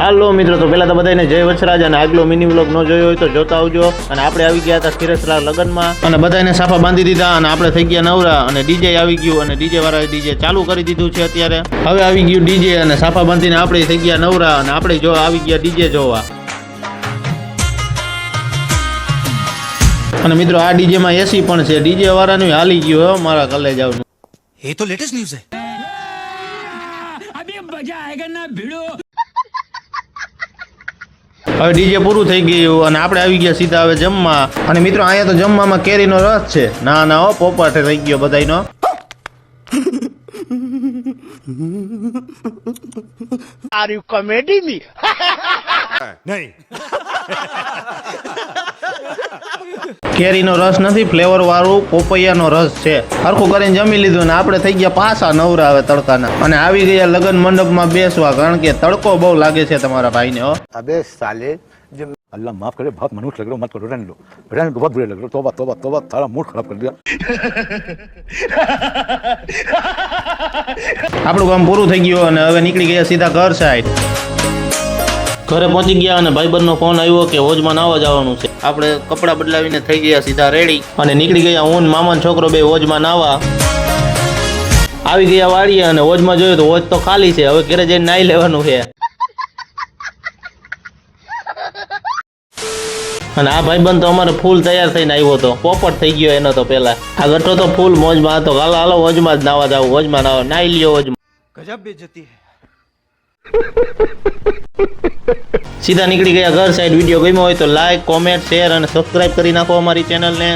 હાલો મિત્રો તો પહેલાં તો બધાને જય વછરાજ અને આગલો મિની વ્લોગ ન જોયો હોય તો જોતા આવજો. અને આપણે આવી ગયા હતા ખીરસરા લગ્નમાં. અને બધાને સાફા બાંધી દીધા અને આપણે થઈ ગયા નવરા અને ડીજે આવી ગયું અને ડીજે વાળા ડીજે ચાલુ કરી દીધું છે અત્યારે. હવે આવી ગયું ડીજે અને સાફા બાંધીને આપણે થઈ ગયા નવરા અને આપણે જો આવી ગયા ડીજે જોવા. અને મિત્રો આ ડીજેમાં એસી પણ છે. ડીજે વાળાનું હાલી ગયું હવે મારા કલેજ આવનું એ તો લેટેસ્ટ ન્યૂઝ છે. અભી મજા આયેગા ના ભીડો. હવે ડીજે પૂરું થઈ ગયું અને આપણે આવી ગયા સીધા હવે જમવા. અને મિત્રો અહીંયા તો જમવામાં કેરીનો રસ છે. ના ના હો પોપાઠે થઈ ગયો બધાયનો. नहीं કેરીનો રસ નથી ફ્લેવર વાળું પોપૈયાનો રસ છે હરખું કરીને જમી લીધું ને આપણે થઈ ગયા પાછા નવરા હવે તડકાના અને આવી ગયા લગ્ન મંડપમાં બેસવા કારણ કે તડકો બહુ લાગે છે તમારા ભાઈને હો अबे साले जो अल्लाह माफ करे बहुत मनुष्य लग रहे हो मत करो रहने लो रहने दो बहुत बुरे लग रहे हो तोबा तोबा तोबा सारा मूड खराब कर दिया આપણું કામ પૂરું થઈ ગયું અને હવે નીકળી ગયા સીધા ઘર સાઈડ ઘરે પહોંચી ગયા અને ભાઈબંધનો ફોન આવ્યો કે હોજમાં નાવા જવાનું છે. આપણે કપડાં બદલાવીને થઈ ગયા સીધા રેડી અને નીકળી ગયા હું મામાનો છોકરો બે હોજમાં નાવા. આવી ગયા વાળીએ અને હોજમાં જોયું તો હોજ તો ખાલી છે હવે ઘરે જઈને નાઈ લેવાનું છે. અને આ ભાઈબંધ તો અમારે ફૂલ તૈયાર થઈને આવ્યો હતો પોપટ થઈ ગયો એનો તો પેલા આ ગઠો તો ફૂલ મોજમાં હતો હાલો હાલો હોજમાં જ નાવા જાવ હોજમાં નાવા નાઈ લ્યો હોજમાં. ગજબ બેજતી હે. સીધા નીકળી ગયા ઘર સાઈડ વીડિયો ગમ્યો હોય તો લાઈક કોમેન્ટ શેર અને સબસ્ક્રાઇબ કરી નાખો અમારી ચેનલને